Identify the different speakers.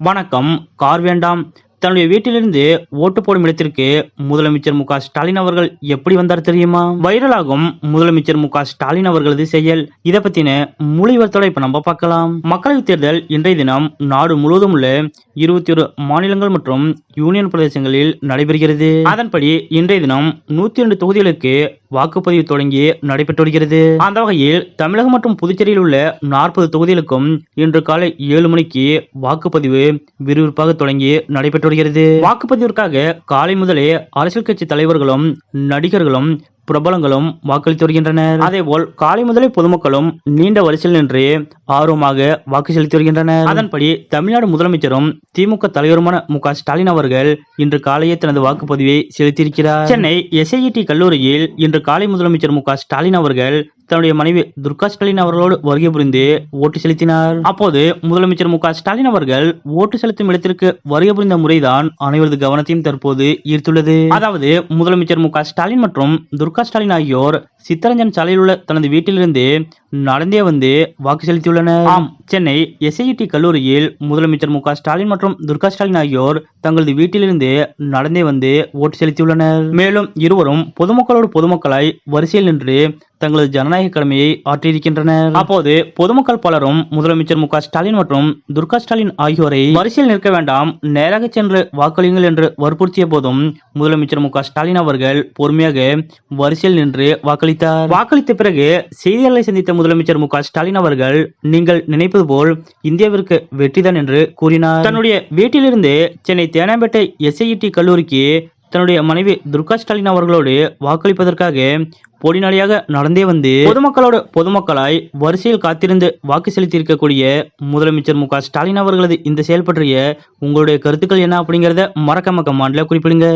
Speaker 1: வணக்கம். கார் வேண்டாம். தன்னுடைய வீட்டிலிருந்து ஓட்டு போடும் இடத்திற்கு முதலமைச்சர் மு ஸ்டாலின் அவர்கள் எப்படி வந்தார் தெரியுமா? வைரலாகும் முதலமைச்சர் மு ஸ்டாலின் அவர்களது செயல். இதை பத்தின மொழிவர்த்தோட இப்ப நம்ம பார்க்கலாம். மக்களவைத் தேர்தல் இன்றைய தினம் நாடு முழுவதும் உள்ள இருபத்தி ஒரு மாநிலங்கள் மற்றும் யூனியன் பிரதேசங்களில் நடைபெறுகிறது. அதன்படி இன்றைய தினம் நூத்தி ரெண்டு தொகுதிகளுக்கு வாக்குப்பதிவு தொடங்கி நடைபெற்று வருகிறது. அந்த வகையில் தமிழகம் மற்றும் புதுச்சேரியில் உள்ள நாற்பது தொகுதிகளுக்கும் இன்று காலை ஏழு மணிக்கு வாக்குப்பதிவு விறுவிறுப்பாக தொடங்கி நடைபெற்று வருகிறது வாக்குப்பதிவிற்காக காலை முதலே அரசியல் கட்சி தலைவர்களும் நடிகர்களும் பிரபலங்களும் வாக்களித்து வருகின்றனர். அதேபோல் காலை முதலே பொதுமக்களும் நீண்ட வரிசையில் நின்று ஆர்வமாக வாக்கு செலுத்தி வருகின்றனர். அதன்படி தமிழ்நாடு முதலமைச்சரும் திமுக தலைவருமான மு ஸ்டாலின் அவர்கள் இன்று காலையே தனது வாக்குப்பதிவை செலுத்தியிருக்கிறார். சென்னை எஸ்ஐஇடி கல்லூரியில் இன்று காலை முதலமைச்சர் மு ஸ்டாலின் அவர்கள் தன்னுடைய மனைவி துர்கா ஸ்டாலின் அவர்களோடு வருகை புரிந்து ஓட்டு செலுத்தினார். அப்போது முதலமைச்சர் மு ஸ்டாலின் அவர்கள் ஓட்டு செலுத்தும் இடத்திற்கு வருகை புரிந்த முறைதான் அனைவரது கவனத்தையும் தற்போது ஈர்த்துள்ளது. அதாவது முதலமைச்சர் மு ஸ்டாலின் மற்றும் துர்கா ஸ்டாலின் ஆகியோர் சித்தரஞ்சன் சாலையில் உள்ள தனது வீட்டிலிருந்து நடந்தே வந்து வாக்கு செலுத்தியுள்ளனர். ஆம். சென்னை எஸ்ஐடி கல்லூரியில் முதலமைச்சர் மு ஸ்டாலின் மற்றும் துர்கா ஸ்டாலின் ஆகியோர் தங்களது வீட்டிலிருந்து நடந்தே வந்து ஓட்டு செலுத்தியுள்ளனர். மேலும் இருவரும் பொதுமக்களோடு பொதுமக்களாய் வரிசையில் நின்று தங்களது ஜனநாயக கடமையை ஆற்றியிருக்கின்றனர். அப்போது பொதுமக்கள் பலரும் முதலமைச்சர் மு ஸ்டாலின் மற்றும் துர்கா ஸ்டாலின் ஆகியோரை வரிசையில் நிற்க வேண்டாம் நேராக சென்று வாக்களியுங்கள் என்று வற்புறுத்திய போதும் முதலமைச்சர் மு ஸ்டாலின் அவர்கள் பொறுமையாக வரிசையில் நின்று வாக்களித்தார். வாக்களித்த பிறகு செய்தியாளர்களை சந்தித்த முதலமைச்சர் மு ஸ்டாலின் அவர்கள் நீங்கள் நினைப்பது போல் இந்தியாவிற்கு வெற்றிதான் என்று கூறினார். தன்னுடைய வீட்டிலிருந்து சென்னை தேனாம்பேட்டை எஸ்ஐடி கல்லூரிக்கு தன்னுடைய மனைவி துர்கா ஸ்டாலின் அவர்களோடு வாக்களிப்பதற்காக பொடிநடையாக நடந்தே வந்து பொதுமக்களோடு பொதுமக்களாய் வரிசையில் காத்திருந்து வாக்கு செலுத்தி இருக்கக்கூடிய முதலமைச்சர் மு ஸ்டாலின் அவர்களது இந்த செயல் பற்றிய உங்களுடைய கருத்துக்கள் என்ன அப்படிங்கறத மக்க கமாண்ட்ல குறிப்பிடுங்க.